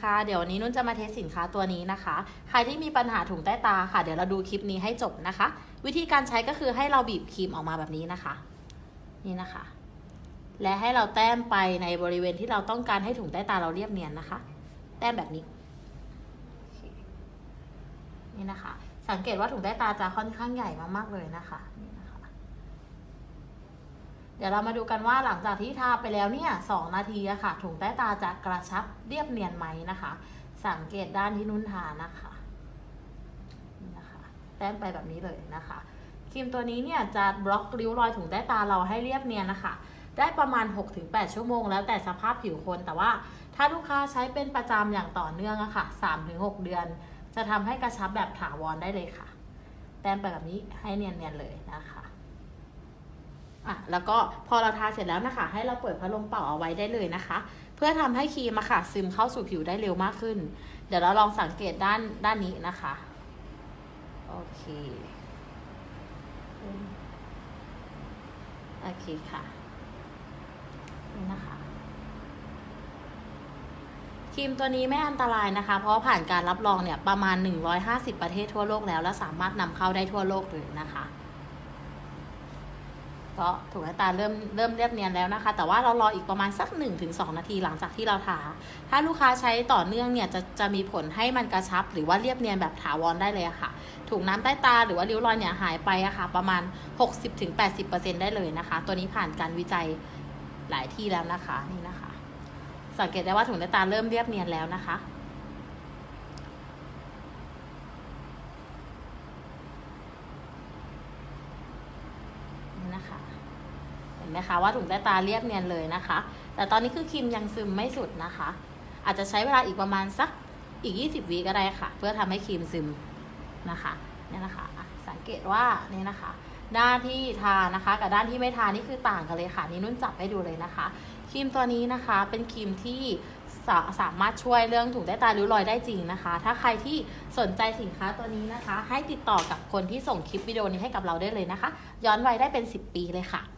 ค่ะ เดี๋ยววันนี้นุ่นจะมาเทสสินค้าตัวนี้นะคะ ใครที่มีปัญหาถุงใต้ตาค่ะ เดี๋ยวเราดูคลิปนี้ให้จบนะคะ วิธีการใช้ก็คือให้เราบีบครีมออกมาแบบนี้นะคะ นี่นะคะ และให้เราแต้มไปในบริเวณที่เราต้องการให้ถุงใต้ตาเราเรียบเนียนนะคะ แต้มแบบนี้ นี่นะคะ สังเกตว่าถุงใต้ตาจะค่อนข้างใหญ่มากๆเลยนะคะ นี่นะคะ เดี๋ยวเรามาดูกันว่าหลังจากที่ทาไปแล้วเนี่ยสองนาทีอะค่ะ ถุงใต้ตาจะกระชับเรียบเนียนไหมนะคะ สังเกตด้านที่นุ่นทานะคะนี่นะคะแต้มไปแบบนี้เลยนะคะครีมตัวนี้เนี่ยจะบล็อกริ้วรอยถุงใต้ตาเราให้เรียบเนียนนะคะ ได้ประมาณ 6-8 ชั่วโมง แล้วแต่สภาพผิวคนแต่ว่าถ้าลูกค้าใช้เป็นประจำอย่างต่อเนื่องอะค่ะ 3-6 เดือน จะทำให้กระชับแบบถาวรได้เลยค่ะ แต้มไปแบบนี้ให้เนียนๆเลยนะคะ อะแล้วก็พอเราทาเสร็จแล้วนะคะ ให้เราเปิดพัดลมเป่าเอาไว้ได้เลยนะคะ เพื่อทำให้ครีมอะค่ะซึมเข้าสู่ผิวได้เร็วมากขึ้น เดี๋ยวเราลองสังเกตด้านด้านนี้นะคะโอเคโอเคค่ะนี่นะคะครีมตัวนี้ไม่อันตรายนะคะ เพราะผ่านการรับรองเนี่ยประมาณ 150 ประเทศทั่วโลกแล้ว และสามารถนำเข้าได้ทั่วโลกเลยนะคะ ก็ถูกใต้ตาเริ่มเริ่มเรียบเนียนแล้วนะคะ แต่ว่าเรารออีกประมาณสัก 1-2 นาทีหลังจากที่เราทา ถ้าลูกค้าใช้ต่อเนื่องเนี่ยจะจะมีผลให้มันกระชับ หรือว่าเรียบเนียนแบบถาวรได้เลยค่ะ ถุงน้ำใต้ตาหรือว่าริ้วรอยเนี่ยหายไปอะค่ะ ประมาณ 60-80%ได้เลยนะคะ ตัวนี้ผ่านการวิจัยหลายที่แล้วนะคะนี่นะคะ สังเกตได้ว่าถุงใต้ตาเริ่มเรียบเนียนแล้วนะคะ นะคะ เห็นไหมคะว่าถุงใต้ตาเรียบเนียนเลยนะคะ แต่ตอนนี้คือครีมยังซึมไม่สุดนะคะ อาจจะใช้เวลาอีกประมาณสักอีก 20วิก็ได้ค่ะ เพื่อทำให้ครีมซึมนะคะเนี่ยนะคะอะสังเกตว่านี่นะคะด้านที่ทานะคะ กับด้านที่ไม่ทานี่คือต่างกันเลยค่ะนี่นุ่นจับให้ดูเลยนะคะครีมตัวนี้นะคะเป็นครีมที่ สาสามารถช่วยเรื่องถุงใต้ตาริ้วรอยได้จริงนะคะ ถ้าใครที่สนใจสินค้าตัวนี้นะคะ ให้ติดต่อกับคนที่ส่งคลิปวิดีโอนี้ให้กับเราได้เลยนะคะ ย้อนวัยได้เป็น 10 ปีเลยค่ะ